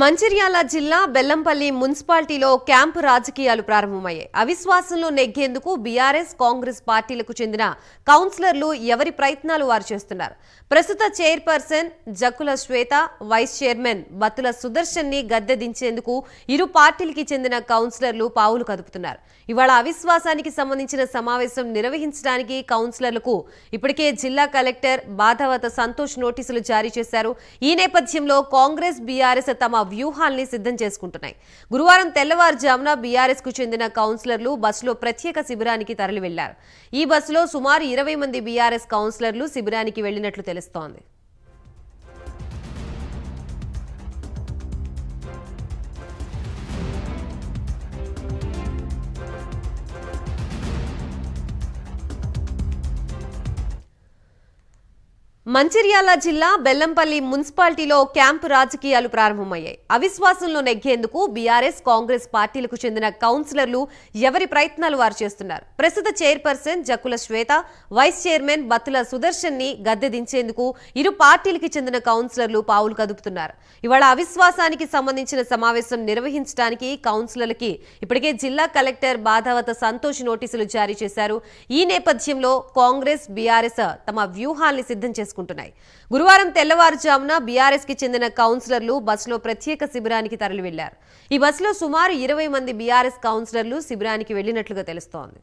మంచిర్యాల జిల్లా బెల్లంపల్లి మున్సిపాలిటీలో క్యాంపు రాజకీయాలు ప్రారంభమయ్యాయి. అవిశ్వాసంలో నెగ్గేందుకు బీఆర్ఎస్ కాంగ్రెస్ పార్టీలకు చెందిన కౌన్సిలర్లు ఎవరి ప్రయత్నాలు వారు చేస్తున్నారు. ప్రస్తుత chairperson Jakkula Swetha vice chairman Battula సుదర్శన్ని గద్దె దించేందుకు ఇరు పార్టీలకి చెందిన కౌన్సిలర్లు పావులు కదుపుతున్నారు. ఇవాళ అవిశ్వాసానికి సంబంధించిన సమావేశం నిర్వహించడానికి కౌన్సిలర్లకు ఇప్పటికే జిల్లా కలెక్టర్ బాధావత సంతోష్ నోటీసులు జారీ చేశారు. ఈ నేపథ్యంలో కాంగ్రెస్ బీఆర్ఎస్ తమ వ్యూహాల్ని సిద్ధం చేసుకుంటున్నాయి. గురువారం తెల్లవారుజామున బీఆర్ఎస్కు చెందిన కౌన్సిలర్లు బస్సులో ప్రత్యేక శిబిరానికి తరలి వెళ్ళారు ఈ బస్సులో సుమారు ఇరవై మంది బీఆర్ఎస్ కౌన్సిలర్లు శిబిరానికి వెళ్ళినట్లు తెలుస్తోంది. మంచిర్యాల జిల్లా బెల్లంపల్లి మున్సిపాలిటీలో క్యాంపు రాజకీయాలు ప్రారంభమయ్యాయి. అవిశ్వాసంలో నెగ్గేందుకు బీఆర్ఎస్ కాంగ్రెస్ పార్టీలకు చెందిన కౌన్సిలర్లు ఎవరి ప్రయత్నాలు వారు చేస్తున్నారు? ప్రస్తుత chairperson Jakkula Swetha vice chairman Battula సుదర్శన్ని గద్దె దించేందుకు ఇరు పార్టీలకి చెందిన కౌన్సిలర్లు పావులు కదుపుతున్నారు. ఇవాళ అవిశ్వాసానికి సంబంధించిన సమావేశం నిర్వహించడానికి కౌన్సిలర్లకి ఇప్పటికే జిల్లా కలెక్టర్ బాధావత సంతోష్ నోటీసులు జారీ చేశారు. ఈ నేపథ్యంలో కాంగ్రెస్ బీఆర్ఎస్ తమ వ్యూహాల్ని సిద్ధం చేసుకుంటున్నాయి. గురువారం తెల్లవారుజామున బీఆర్ఎస్కి చెందిన కౌన్సిలర్లు బస్సులో ప్రత్యేక శిబిరానికి తరలి వెళ్ళారు ఈ బస్సులో సుమారు ఇరవై మంది బీఆర్ఎస్ కౌన్సిలర్లు శిబిరానికి వెళ్ళినట్లుగా తెలుస్తోంది.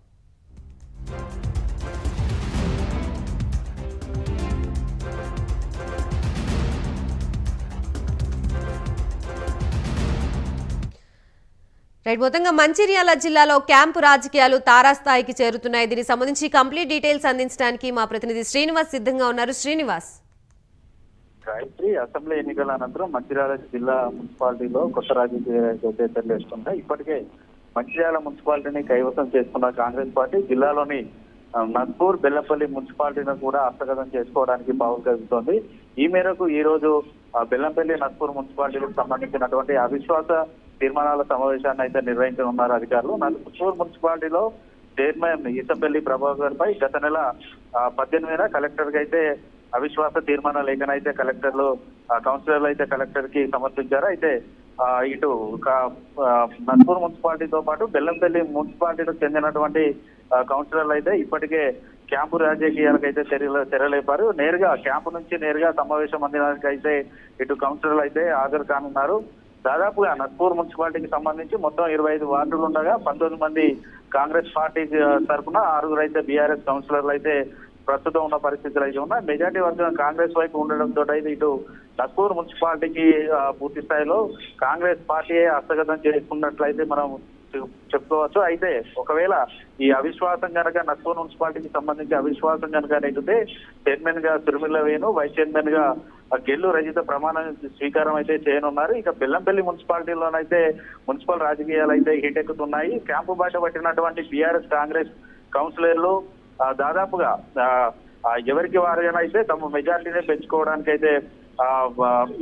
రైట్ మొత్తంగా మంచిర్యాల జిల్లాలో క్యాంపు రాజకీయాలు తారాస్థాయికి చేరుతున్నాయి. దీనికి సంబంధించి కంప్లీట్ డీటెయిల్స్ అందించడానికి మా ప్రతినిధి శ్రీనివాస్ సిద్ధంగా ఉన్నారు. శ్రీనివాస్. గాయత్రి అసెంబ్లీ ఎన్నికల అనంతరం మంచిర్యాల జిల్లా మున్సిపాలిటీలో కొత్త రాజకీయ వేస్తున్నాయి ఇప్పటికే మంచిర్యాల మున్సిపాలిటీని కైవసం చేసుకున్న కాంగ్రెస్ పార్టీ జిల్లాలోని నద్పూర్ నస్పూర్ బెల్లంపల్లి మున్సిపాలిటీని కూడా హస్తగతం చేసుకోవడానికి పావులు కలుగుతోంది ఈ మేరకు ఈ రోజు బెల్లంపల్లి నద్పూర్ మున్సిపాలిటీకి సంబంధించినటువంటి అవిశ్వాస తీర్మానాల సమావేశాన్ని అయితే నిర్వహించనున్నారు అధికారులు. నస్పూర్ మున్సిపాలిటీలో చైర్మన్ ఈసంపల్లి ప్రభాకర్ పై గత నెల పద్దెనిమిదిన కలెక్టర్కి అయితే అవిశ్వాస తీర్మాన లేఖన అయితే కలెక్టర్లు కౌన్సిలర్లు అయితే కలెక్టర్కి సమర్పించారు. అయితే ఇటు నందూరు మున్సిపాలిటీతో పాటు బెల్లంపల్లి మున్సిపాలిటీలో చెందినటువంటి కౌన్సిలర్లు అయితే ఇప్పటికే క్యాంపు రాజకీయాలకు అయితే తెరలే తెరలేపారు. నేరుగా క్యాంపు నుంచి నేరుగా సమావేశం అందినానికి అయితే ఇటు కౌన్సిలర్లు అయితే హాజరు కానున్నారు. దాదాపుగా నస్పూర్ మున్సిపాలిటీకి సంబంధించి మొత్తం ఇరవై ఐదు వార్డులు ఉండగా పంతొమ్మిది మంది కాంగ్రెస్ పార్టీ తరఫున ఆరుగురు అయితే బీఆర్ఎస్ కౌన్సిలర్లు అయితే ప్రస్తుతం ఉన్న పరిస్థితులు అయితే ఉన్నాయి. మెజార్టీ వర్గం కాంగ్రెస్ వైపు ఉండడంతో అయితే ఇటు నస్పూర్ మున్సిపాలిటీకి పూర్తి స్థాయిలో కాంగ్రెస్ పార్టీ హస్తగతం చేసుకున్నట్లయితే మనం చెప్పుకోవచ్చు. అయితే ఒకవేళ ఈ అవిశ్వాసం కనుక నస్పూర్ మున్సిపాలిటీకి సంబంధించి అవిశ్వాసం కనుక నెగ్గితే చైర్మన్గా తిరుమల వేణు వైస్ చైర్మన్గా గెల్లు రజిత ప్రమాణం స్వీకారం అయితే చేయనున్నారు. ఇక బెల్లంపల్లి మున్సిపాలిటీలోనైతే మున్సిపల్ రాజకీయాలు అయితే హిటెక్కుతున్నాయి. క్యాంపు బాట పట్టినటువంటి బీఆర్ఎస్ కాంగ్రెస్ కౌన్సిలర్లు దాదాపుగా ఎవరికి వారుగానైతే తమ మెజార్టీని పెంచుకోవడానికి అయితే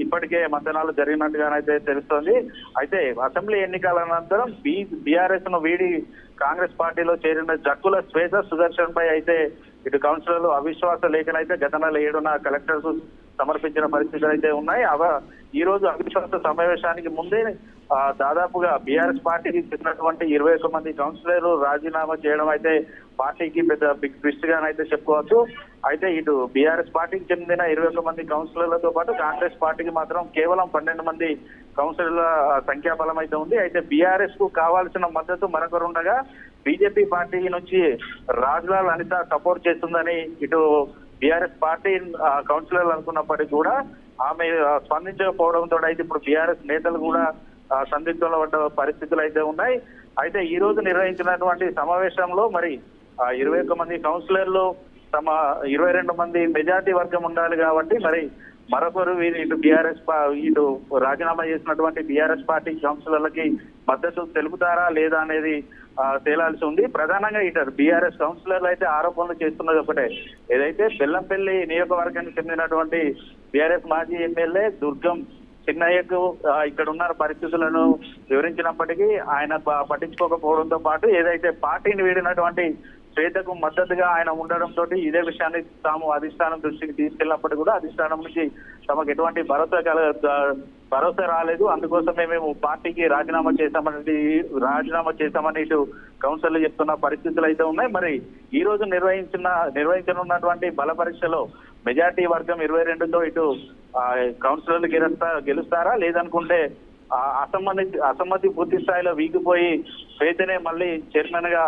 ఇప్పటికే మంతనాలు జరిగినట్టుగానైతే తెలుస్తోంది. అయితే అసెంబ్లీ ఎన్నికల అనంతరం బి బీఆర్ఎస్ను వీడి కాంగ్రెస్ పార్టీలో చేరిన జక్కుల శ్వేత సుదర్శన్ పై అయితే ఇటు కౌన్సిలర్లు అవిశ్వాస లేఖనైతే గత నెల ఏడున కలెక్టర్ సమర్పించిన పరిస్థితులు అయితే ఉన్నాయి. అవ ఈ రోజు అవిశ్వాస సమావేశానికి ముందే దాదాపుగా బీఆర్ఎస్ పార్టీకి చెందినటువంటి ఇరవై ఒక్క మంది కౌన్సిలర్లు రాజీనామా చేయడం అయితే పార్టీకి పెద్ద బిగ్ ట్విస్ట్ గానైతే చెప్పుకోవచ్చు. అయితే ఇటు బీఆర్ఎస్ పార్టీకి చెందిన ఇరవై ఒక్క మంది కౌన్సిలర్లతో పాటు కాంగ్రెస్ పార్టీకి మాత్రం కేవలం పన్నెండు మంది కౌన్సిలర్ల సంఖ్యాబలం అయితే ఉంది. అయితే బీఆర్ఎస్కు కావాల్సిన మద్దతు మరొకరు ఉండగా బీజేపీ పార్టీ నుంచి రాజ్లాల్ అనిత సపోర్ట్ చేస్తుందని ఇటు బీఆర్ఎస్ పార్టీ కౌన్సిలర్లు అనుకున్నప్పటికీ కూడా ఆమె స్పందించకపోవడంతో అయితే ఇప్పుడు బీఆర్ఎస్ నేతలు కూడా సందిగ్ధంలో పడ్డ పరిస్థితులు అయితే ఉన్నాయి. అయితే ఈ రోజు నిర్వహించినటువంటి సమావేశంలో మరి ఇరవై ఒక్క మంది కౌన్సిలర్లు తమ ఇరవై రెండు మంది మెజార్టీ వర్గం ఉండాలి కాబట్టి మరి మరొకరు ఇటు బీఆర్ఎస్ ఇటు రాజీనామా చేసినటువంటి బీఆర్ఎస్ పార్టీ కౌన్సిలర్లకి మద్దతు తెలుపుతారా లేదా అనేది తేలాల్సి ఉంది. ప్రధానంగా ఇటు బీఆర్ఎస్ కౌన్సిలర్లు అయితే ఆరోపణలు చేస్తున్నది ఒకటే. ఏదైతే బెల్లంపల్లి నియోజకవర్గానికి చెందినటువంటి బీఆర్ఎస్ మాజీ ఎమ్మెల్యే దుర్గం చిన్నయ్యకు ఇక్కడ ఉన్న పరిస్థితులను వివరించినప్పటికీ ఆయన పట్టించుకోకపోవడంతో పాటు ఏదైతే పార్టీని వీడినటువంటి శ్వేతకు మద్దతుగా ఆయన ఉండడంతో ఇదే విషయాన్ని తాము అధిష్టానం దృష్టికి తీసుకెళ్ళినప్పటికీ కూడా అధిష్టానం నుంచి తమకు ఎటువంటి భరోసా కల భరోసా రాలేదు. అందుకోసమే మేము పార్టీకి రాజీనామా చేశామని రాజీనామా చేశామని ఇటు కౌన్సిల్ చెప్తున్న పరిస్థితులు అయితే ఉన్నాయి. మరి ఈ రోజు నిర్వహించిన నిర్వహించనున్నటువంటి బల పరీక్షలో మెజార్టీ వర్గం ఇరవై రెండుతో ఇటు కౌన్సిలర్లు గెలుస్తా గెలుస్తారా? లేదనుకుంటే ఆ, అసమ్మతి అసమ్మతి పూర్తి స్థాయిలో వీగిపోయి శ్వేతనే మళ్ళీ చైర్మన్గా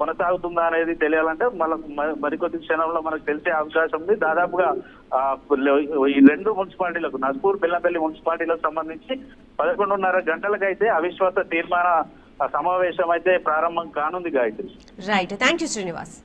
కొనసాగుతుందా అనేది తెలియాలంటే మళ్ళీ మరికొద్ది క్షణంలో మనకు తెలిసే అవకాశం ఉంది. దాదాపుగా ఈ రెండు మున్సిపాలిటీలకు నస్పూర్ బెల్లంపల్లి మున్సిపాలిటీలకు సంబంధించి పదకొండున్నర గంటలకైతే అవిశ్వాస తీర్మాన సమావేశం అయితే ప్రారంభం కానుంది Gayatri. Right thank you Srinivas